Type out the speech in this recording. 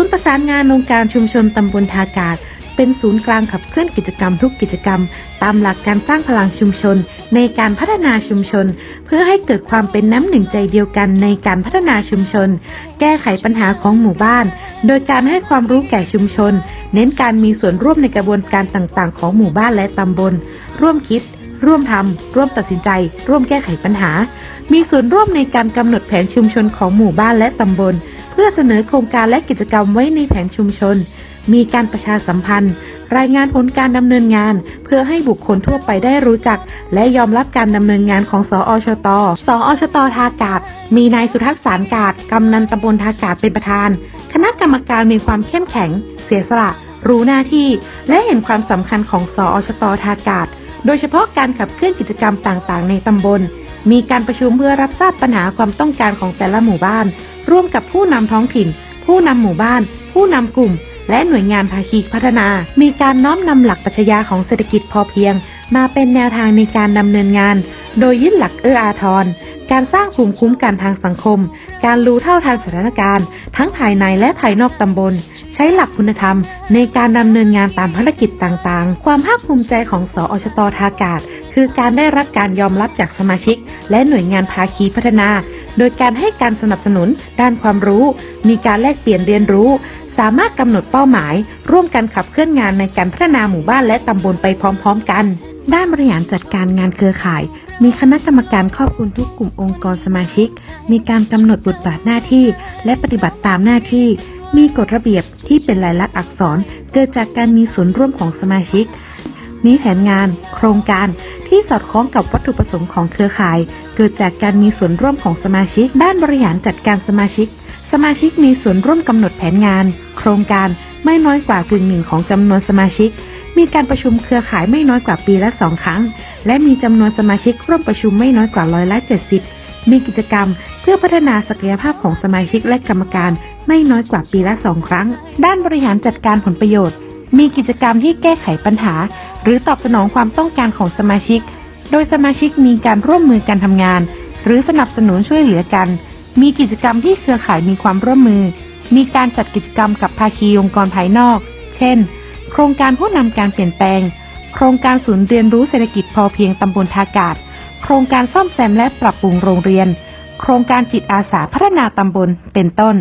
ูนย์ประสานงานองค์การชุมชนตำบลทากาศ เป็นศูนย์กลางขับเคลื่อนกิจกรรมทุกกิจกรรม ตามหลักการสร้างพลังชุมชน ในการพัฒนาชุมชน เพื่อให้เกิดความเป็นน้ำหนึ่งใจเดียวกันในการพัฒนาชุมชน แก้ไขปัญหาของหมู่บ้าน โดยการให้ความรู้แก่ชุมชน เน้นการมีส่วนร่วมในกระบวนการต่างๆ ของหมู่บ้านและตำบล ร่วมคิด ร่วมทำร่วมตัดสินใจ ร่วมแก้ไขปัญหา มีส่วนร่วมในการกำหนดแผนชุมชนของหมู่บ้านและตำบล พื่อเสนอโครงการและกิจกรรมไว้ในแผนชุมชน มีการประชาสัมพันธ์ รายงานผลการดำเนินงาน เพื่อให้บุคคลทั่วไปได้รู้จัก และยอมรับการดำเนินงานของสอชต สอชตทากาศ มีนายสุทัศน์สารกาศกำนันตำบลทากาศเป็นประธาน คณะกรรมการมีความเข้มแข็ง เสียสละ รู้หน้าที่ และเห็นความสำคัญของสอชตทากาศ โดยเฉพาะการขับเคลื่อนกิจกรรมต่างๆ ในตำบลมีการประชุมเพื่อรับทราบปัญหาความต้องการของแต่ละหมู่บ้าน ร่วมกับผู้นำท้องถิ่น ผู้นำหมู่บ้าน ผู้นำกลุ่ม และหน่วยงานภาคีพัฒนา มีการน้อมนำหลักปรัชญาของเศรษฐกิจพอเพียง มาเป็นแนวทางในการดำเนินงาน โดยยึดหลักเอื้ออาทร การสร้างภูมิคุ้มกันทางสังคม การรู้เท่าทันสถานการณ์ ทั้งภายในและภายนอกตำบล ใช้หลักคุณธรรม ในการดำเนินงานตามภารกิจต่างๆ ความภาคภูมิใจของสอชตทากาศ คือการได้รับการยอมรับจากสมาชิก และหน่วยงานภาคีพัฒนา โดยการให้การสนับสนุนด้านความรู้ มีการแลกเปลี่ยนเรียนรู้ สามารถกำหนดเป้าหมาย ร่วมกันขับเคลื่อนงานในการพัฒนาหมู่บ้านและตำบลไปพร้อม ๆ กัน ด้านบริหารจัดการงานเครือข่าย มีคณะกรรมการครอบคลุมทุกกลุ่มองค์กรสมาชิก มีการกำหนดบทบาทหน้าที่ และปฏิบัติตามหน้าที่ มีกฎระเบียบที่เป็นลายลักษณ์อักษร เกิดจากการมีส่วนร่วมของสมาชิก มีแผนงาน โครงการที่สอดคล้องกับวัตถุประสงค์ของเครือข่าย เกิดจากการมีส่วนร่วมของสมาชิก ด้านบริหารจัดการสมาชิก สมาชิกมีส่วนร่วมกำหนดแผนงาน โครงการไม่น้อยกว่ากึ่งหนึ่งของจำนวนสมาชิก มีการประชุมเครือข่ายไม่น้อยกว่าปีละสองครั้ง และมีจำนวนสมาชิกร่วมประชุมไม่น้อยกว่าร้อยละ70มีกิจกรรมเพื่อพัฒนาศักยภาพของสมาชิกและกรรมการไม่น้อยกว่าปีละสองครั้ง ด้านบริหารจัดการผลประโยชน์ มีกิจกรรมที่แก้ไขปัญหา หรือตอบสนองความต้องการของสมาชิก โดยสมาชิกมีการร่วมมือกันทำงาน หรือสนับสนุนช่วยเหลือกัน มีกิจกรรมที่เครือข่ายมีความร่วมมือ มีการจัดกิจกรรมกับภาคีองค์กรภายนอก เช่น โครงการผู้นำการเปลี่ยนแปลง โครงการศูนย์เรียนรู้เศรษฐกิจพอเพียงตำบลทากาศ โครงการซ่อมแซมและปรับปรุงโรงเรียน โครงการจิตอาสาพัฒนาตำบล เป็นต้น